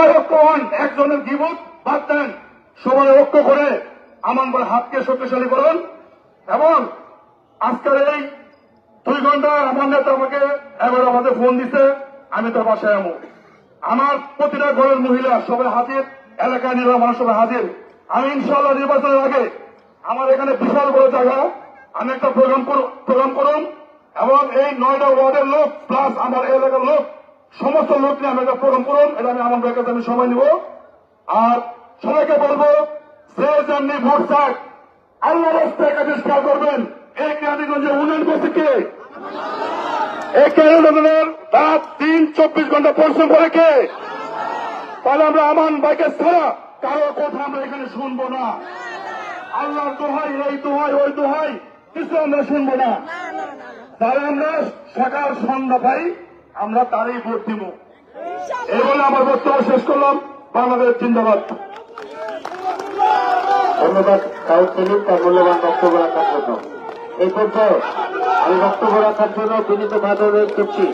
সবাই ঐক্য হন। একজনের গিবত, বাদ দেন। সবাই ঐক্য করে আমান ভাই হাতকে শক্তিশালী করুন। এবং আজকের এই দুই ঘণ্টা আমার নেতা আমাকে এবার আমাদের ফোন দিছে, আমি তার বাসায় আমো। আমার প্রতিটা ঘরের মহিলা সবাই হাজির এলাকায় নির্বাচন মানুষ সবাই হাজির। আমি ইনশাআল্লাহ নির্বাচনের আগে আমার এখানে বিশাল বড় জায়গা। আমি একটা প্রোগ্রাম প্রোগ্রাম করুন। এবং এই নয়টা ওয়ার্ডের লোক প্লাস আমার এলাকার লোক সমস্ত লোক নিয়ে আমি একটা প্রোগ্রাম করুন, এটা আমি আমার ব্যাগের আমি সময় নিব। আর সবাইকে বলব যে যেমনি ভোট চাক আল্লাহ রাস্তায় কাছে খেয়াল করবেন। এই কেরানীগঞ্জে উন্নয়ন করছে এই কেরানীগঞ্জের রাত তিন চব্বিশ ঘণ্টা পরিশ্রম করে কে? তাহলে আমরা আমান বাইকে ছাড়া কারও কথা আমরা এখানে শুনব না। আল্লাহর দোহাই, এই দোহাই, ওই দোহাই, কিছু আমরা শুনব না। তাহলে আমরা সকাল সন্ধ্যা পাই। আমরা তারই ভোট দিব। এই আমার বক্তব্য শেষ করলাম। বাংলাদেশ জিন্দাবাদ। ধন্যবাদ কাউন্সিলিং তার মূল্যবান বক্তব্য রাখার জন্য। এই পর্যায়ে আমি বক্তব্য রাখার জন্য বিনীতভাবে অনুরোধ করছি।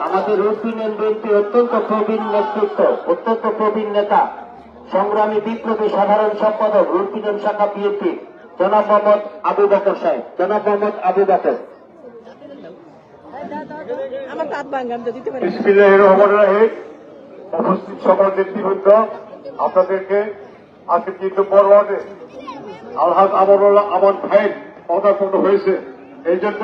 আমাদের ইউপিনিয়ন বিএনপি অত্যন্ত প্রবীণ নেতৃত্ব, অত্যন্ত প্রবীণ নেতা, সংগ্রামী বিপ্লবী সাধারণ সম্পাদক ইউপিনিয়ন শাখা বিএনপি, জনাব মোহাম্মদ আবু বকর সাহেব। জনাব মোহাম্মদ আবু বকর। আমার দাঁত ভাঙ্গাম তো দিতে পারি রহমান রাহিম। উপস্থিত সকল নেতৃবৃন্দ, আপনাদেরকে আজকে কিন্তু পরওয়ার্ডে আলহাজ আমরুল্লাহ আমার ভাই পদার্পণ হয়েছে। এই জন্য